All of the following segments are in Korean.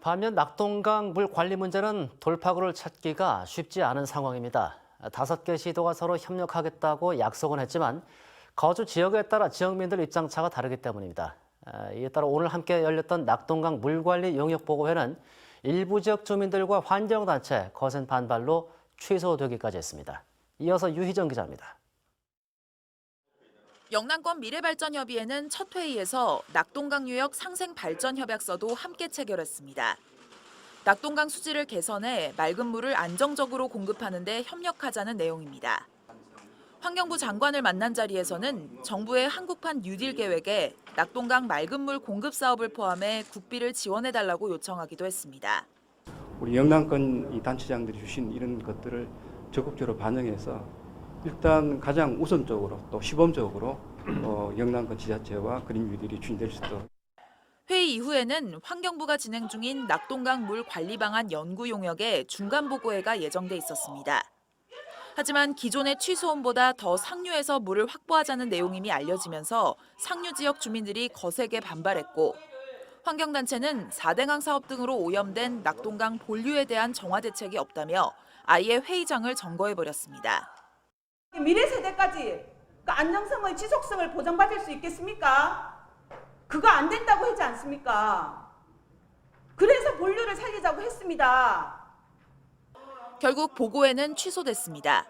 반면 낙동강 물 관리 문제는 돌파구를 찾기가 쉽지 않은 상황입니다. 다섯 개 시도가 서로 협력하겠다고 약속은 했지만 거주 지역에 따라 지역민들 입장차가 다르기 때문입니다. 아, 이에 따라 오늘 함께 열렸던 낙동강 물관리 용역보고회는 일부 지역 주민들과 환경단체 거센 반발로 취소되기까지 했습니다. 이어서 유희정 기자입니다. 영남권 미래발전협의회는 첫 회의에서 낙동강 유역 상생 발전 협약서도 함께 체결했습니다. 낙동강 수질을 개선해 맑은 물을 안정적으로 공급하는 데 협력하자는 내용입니다. 환경부 장관을 만난 자리에서는 정부의 한국판 뉴딜 계획에 낙동강 맑은 물 공급 사업을 포함해 국비를 지원해 달라고 요청하기도 했습니다. 우리 영남권 이 단체장들이 주신 이런 것들을 적극적으로 반영해서 일단 가장 우선적으로 또 시범적으로 어, 영남권 지자체와 그린 뉴딜이 추진될 수 있도록 회의 이후에는 환경부가 진행 중인 낙동강 물 관리 방안 연구 용역에 중간 보고회가 예정돼 있었습니다. 하지만 기존의 취소원보다 더 상류에서 물을 확보하자는 내용임이 알려지면서 상류 지역 주민들이 거세게 반발했고 환경단체는 4대강 사업 등으로 오염된 낙동강 본류에 대한 정화 대책이 없다며 아예 회의장을 점거해버렸습니다. 미래 세대까지 그 안정성을 지속성을 보장받을 수 있겠습니까? 그거 안 된다고 하지 않습니까? 그래서 본류를 살리자고 했습니다. 결국 보고회는 취소됐습니다.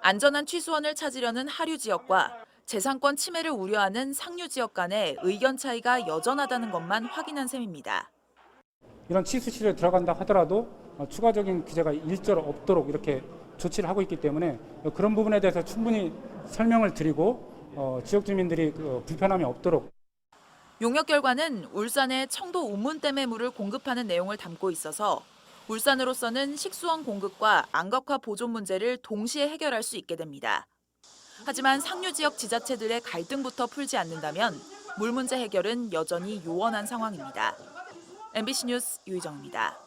안전한 취수원을 찾으려는 하류 지역과 재산권 침해를 우려하는 상류 지역 간의 의견 차이가 여전하다는 것만 확인한 셈입니다. 이런 치수실에 들어간다 하더라도 어, 추가적인 규제가 일절 없도록 이렇게 조치를 하고 있기 때문에 그런 부분에 대해서 충분히 설명을 드리고 어, 지역 주민들이 그 불편함이 없도록 용역 결과는 울산에 청도 운문댐의 물을 공급하는 내용을 담고 있어서 울산으로서는 식수원 공급과 안각화 보존 문제를 동시에 해결할 수 있게 됩니다. 하지만 상류 지역 지자체들의 갈등부터 풀지 않는다면 물 문제 해결은 여전히 요원한 상황입니다. MBC 뉴스 유희정입니다.